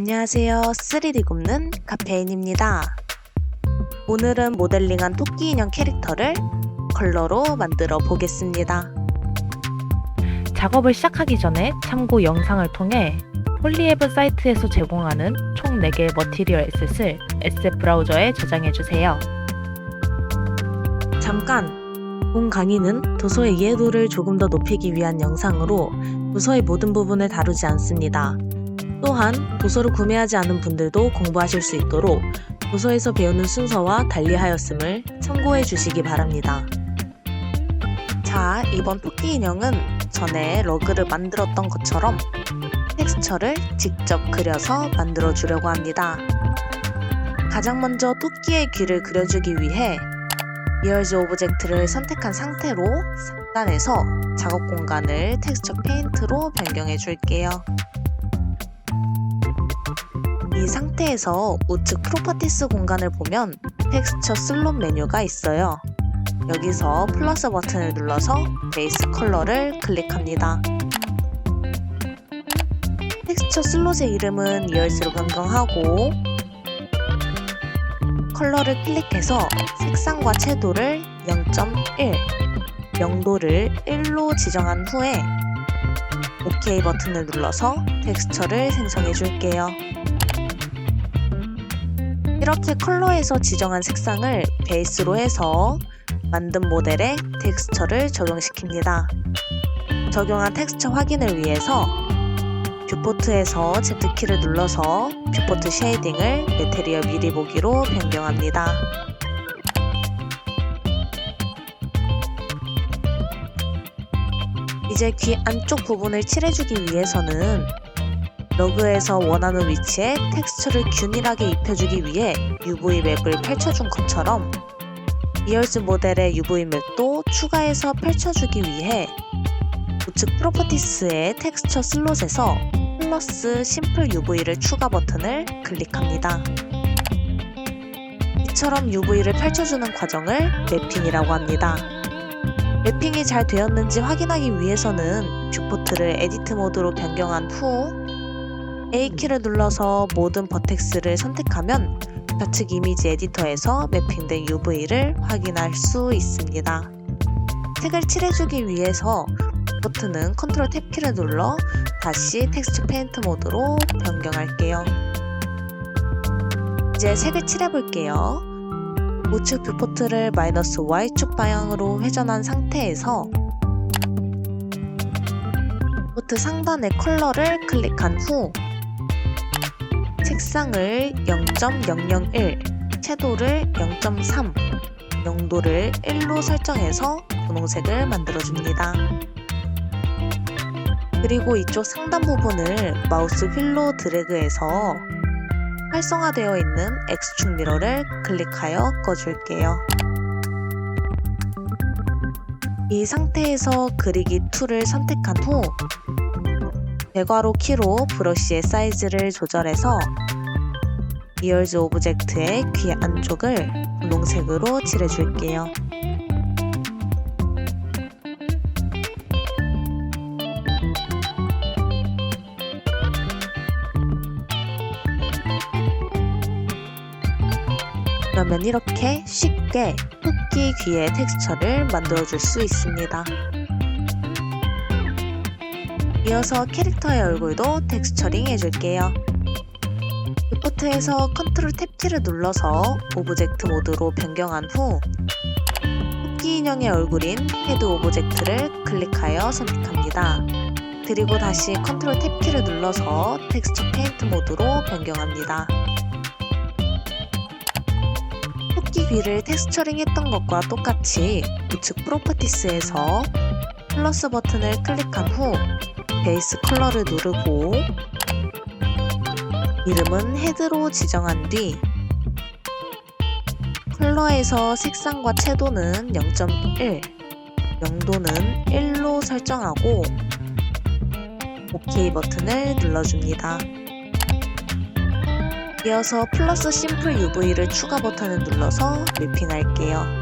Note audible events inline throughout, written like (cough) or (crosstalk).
안녕하세요. 3D 굽는 카페인입니다. 오늘은 모델링한 토끼 인형 캐릭터를 컬러로 만들어 보겠습니다. 작업을 시작하기 전에 참고 영상을 통해 폴리앱 사이트에서 제공하는 총 4개의 머티리얼 에셋을 에셋 브라우저에 저장해주세요. 잠깐! 본 강의는 도서의 이해도를 조금 더 높이기 위한 영상으로 도서의 모든 부분을 다루지 않습니다. 또한 도서를 구매하지 않은 분들도 공부하실 수 있도록 도서에서 배우는 순서와 달리하였음을 참고해 주시기 바랍니다. 자, 이번 토끼 인형은 전에 러그를 만들었던 것처럼 텍스처를 직접 그려서 만들어 주려고 합니다. 가장 먼저 토끼의 귀를 그려주기 위해 이얼즈 오브젝트를 선택한 상태로 상단에서 작업 공간을 텍스처 페인트로 변경해 줄게요. 이 상태에서 우측 프로퍼티스 공간을 보면 텍스처 슬롯 메뉴가 있어요. 여기서 플러스 버튼을 눌러서 베이스 컬러를 클릭합니다. 텍스처 슬롯의 이름은 이얼즈로 변경하고 컬러를 클릭해서 색상과 채도를 0.1, 명도를 1로 지정한 후에 OK 버튼을 눌러서 텍스처를 생성해 줄게요. 이렇게 컬러에서 지정한 색상을 베이스로 해서 만든 모델에 텍스처를 적용시킵니다. 적용한 텍스처 확인을 위해서 뷰포트에서 Z키를 눌러서 뷰포트 쉐이딩을 메테리얼 미리 보기로 변경합니다. 이제 귀 안쪽 부분을 칠해주기 위해서는 러그에서 원하는 위치에 텍스처를 균일하게 입혀주기 위해 UV 맵을 펼쳐준 것처럼 이얼즈 모델의 UV 맵도 추가해서 펼쳐주기 위해 우측 프로퍼티스의 텍스처 슬롯에서 플러스 심플 UV를 추가 버튼을 클릭합니다. 이처럼 UV를 펼쳐주는 과정을 맵핑이라고 합니다. 맵핑이 잘 되었는지 확인하기 위해서는 뷰포트를 에디트 모드로 변경한 후 A키를 눌러서 모든 버텍스를 선택하면 좌측 이미지 에디터에서 맵핑된 UV를 확인할 수 있습니다. 색을 칠해주기 위해서 버튼은 컨트롤 탭키를 눌러 다시 텍스처 페인트 모드로 변경할게요. 이제 색을 칠해볼게요. 우측 뷰포트를 마이너스 Y축 방향으로 회전한 상태에서 포트 상단의 컬러를 클릭한 후 색상을 0.001, 채도를 0.3, 명도를 1로 설정해서 분홍색을 만들어줍니다. 그리고 이쪽 상단 부분을 마우스 휠로 드래그해서 활성화되어 있는 X축 미러를 클릭하여 꺼줄게요. 이 상태에서 그리기 툴을 선택한 후 배괄호 키로 브러쉬의 사이즈를 조절해서 이얼즈 오브젝트의 귀 안쪽을 분홍색으로 칠해줄게요. 그러면 이렇게 쉽게 토끼 귀의 텍스처를 만들어줄 수 있습니다. 이어서 캐릭터의 얼굴도 텍스처링 해줄게요. 리포트에서 컨트롤 탭키를 눌러서 오브젝트 모드로 변경한 후 토끼 인형의 얼굴인 헤드 오브젝트를 클릭하여 선택합니다. 그리고 다시 컨트롤 탭키를 눌러서 텍스처 페인트 모드로 변경합니다. 토끼 귀를 텍스처링 했던 것과 똑같이 우측 프로퍼티스에서 플러스 버튼을 클릭한 후 베이스 컬러를 누르고 이름은 헤드로 지정한 뒤 컬러에서 색상과 채도는 0.1, 명도는 1로 설정하고 OK 버튼을 눌러줍니다. 이어서 플러스 심플 UV를 추가 버튼을 눌러서 맵핑할게요.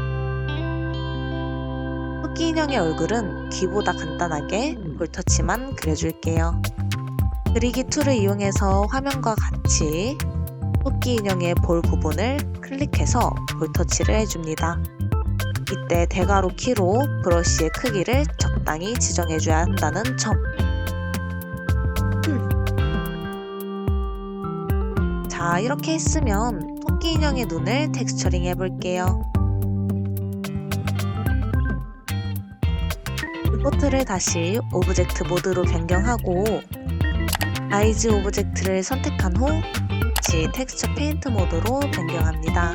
토끼 인형의 얼굴은 귀보다 간단하게 볼터치만 그려줄게요. 그리기 툴을 이용해서 화면과 같이 토끼 인형의 볼 부분을 클릭해서 볼터치를 해줍니다. 이때 대가로 키로 브러쉬의 크기를 적당히 지정해줘야 한다는 점. 음. 자, 이렇게 했으면 토끼 인형의 눈을 텍스처링 해볼게요. 포트를 다시 오브젝트 모드로 변경하고 아이즈 오브젝트를 선택한 후 다시 텍스처 페인트 모드로 변경합니다.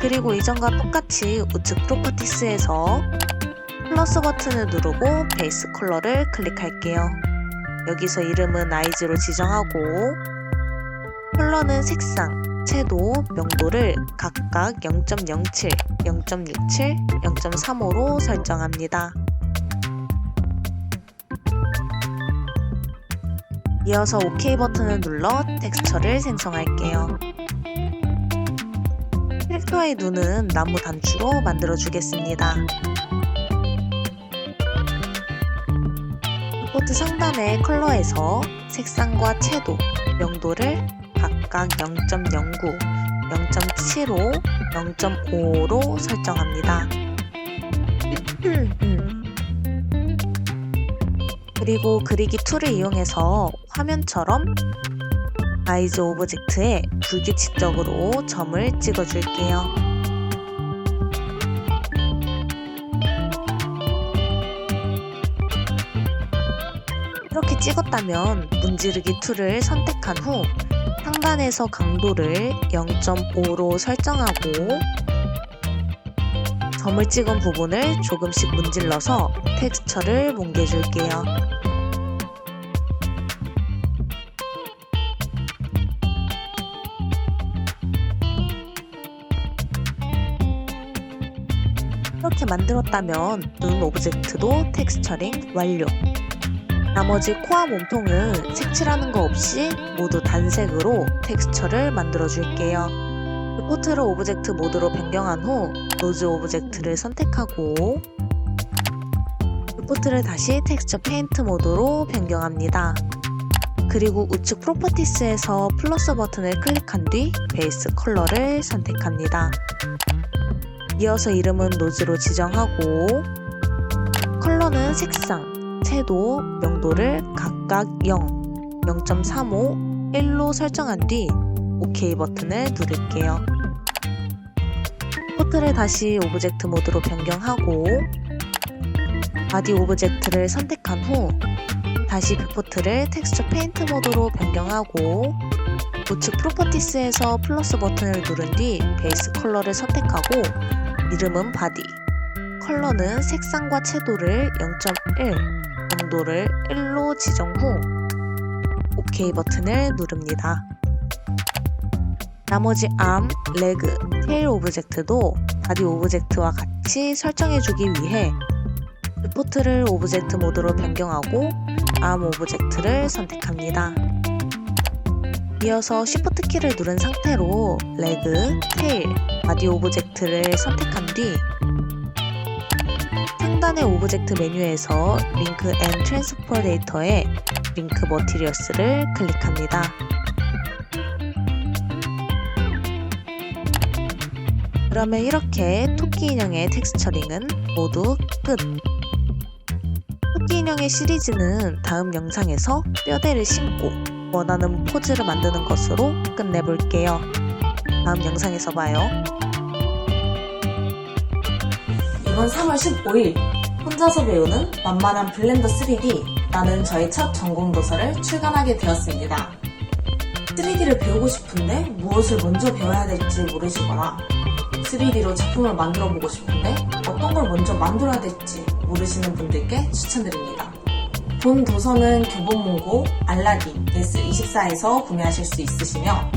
그리고 이전과 똑같이 우측 프로퍼티스에서 플러스 버튼을 누르고 베이스 컬러를 클릭할게요. 여기서 이름은 아이즈로 지정하고 컬러는 색상, 채도, 명도를 각각 0.07, 0.67, 0.35로 설정합니다. 이어서 OK 버튼을 눌러 텍스처를 생성할게요. 캐릭터의 눈은 나무 단추로 만들어 주겠습니다. 리포트 상단의 컬러에서 색상과 채도, 명도를 각각 0.09, 0.75, 0.55로 설정합니다. (clears throat) 그리고 그리기 툴을 이용해서 화면처럼 아이즈 오브젝트에 불규칙적으로 점을 찍어줄게요. 이렇게 찍었다면 문지르기 툴을 선택한 후 상단에서 강도를 0.5로 설정하고 점을 찍은 부분을 조금씩 문질러서 텍스처를 뭉개줄게요. 이렇게 만들었다면 눈 오브젝트도 텍스처링 완료. 나머지 코와 몸통은 색칠하는 거 없이 모두 단색으로 텍스처를 만들어 줄게요. 리포트를 오브젝트 모드로 변경한 후 노즈 오브젝트를 선택하고 리포트를 다시 텍스처 페인트 모드로 변경합니다. 그리고 우측 프로퍼티스에서 플러스 버튼을 클릭한 뒤 베이스 컬러를 선택합니다. 이어서 이름은 노즈로 지정하고 컬러는 색상, 채도, 명도를 각각 0, 0.35, 1로 설정한 뒤 OK 버튼을 누를게요. 포트를 다시 오브젝트 모드로 변경하고 바디 오브젝트를 선택한 후 다시 뷰포트를 텍스처 페인트 모드로 변경하고 우측 프로퍼티스에서 플러스 버튼을 누른 뒤 베이스 컬러를 선택하고 이름은 바디 컬러는 색상과 채도를 0.1 명도를 1로 지정 후 OK 버튼을 누릅니다. 나머지 암, 레그, 테일 오브젝트도 바디 오브젝트와 같이 설정해주기 위해 리포트를 오브젝트 모드로 변경하고 암 오브젝트를 선택합니다. 이어서 Shift 키를 누른 상태로 레그, 테일, 바디 오브젝트를 선택한 뒤 상단의 오브젝트 메뉴에서 링크 앤 트랜스퍼 데이터에 링크 머티리얼스를 클릭합니다. 그러면 이렇게 토끼 인형의 텍스처링은 모두 끝! 토끼 인형의 시리즈는 다음 영상에서 뼈대를 심고 원하는 포즈를 만드는 것으로 끝내볼게요. 다음 영상에서 봐요. 이번 3월 15일 혼자서 배우는 만만한 블렌더 3D 라는 저의 첫 전공 도서를 출간하게 되었습니다. 3D를 배우고 싶은데 무엇을 먼저 배워야 될지 모르시거나 3D로 작품을 만들어 보고 싶은데 어떤 걸 먼저 만들어야 될지 모르시는 분들께 추천드립니다. 본 도서는 교본문고 알라딘 예스24에서 구매하실 수 있으시며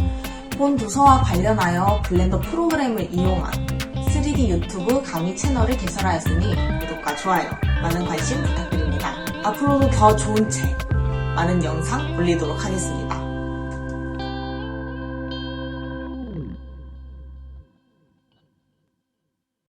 본 도서와 관련하여 블렌더 프로그램을 이용한 3D 유튜브 강의 채널을 개설하였으니 구독과 좋아요, 많은 관심 부탁드립니다. 앞으로도 더 좋은 책, 많은 영상 올리도록 하겠습니다.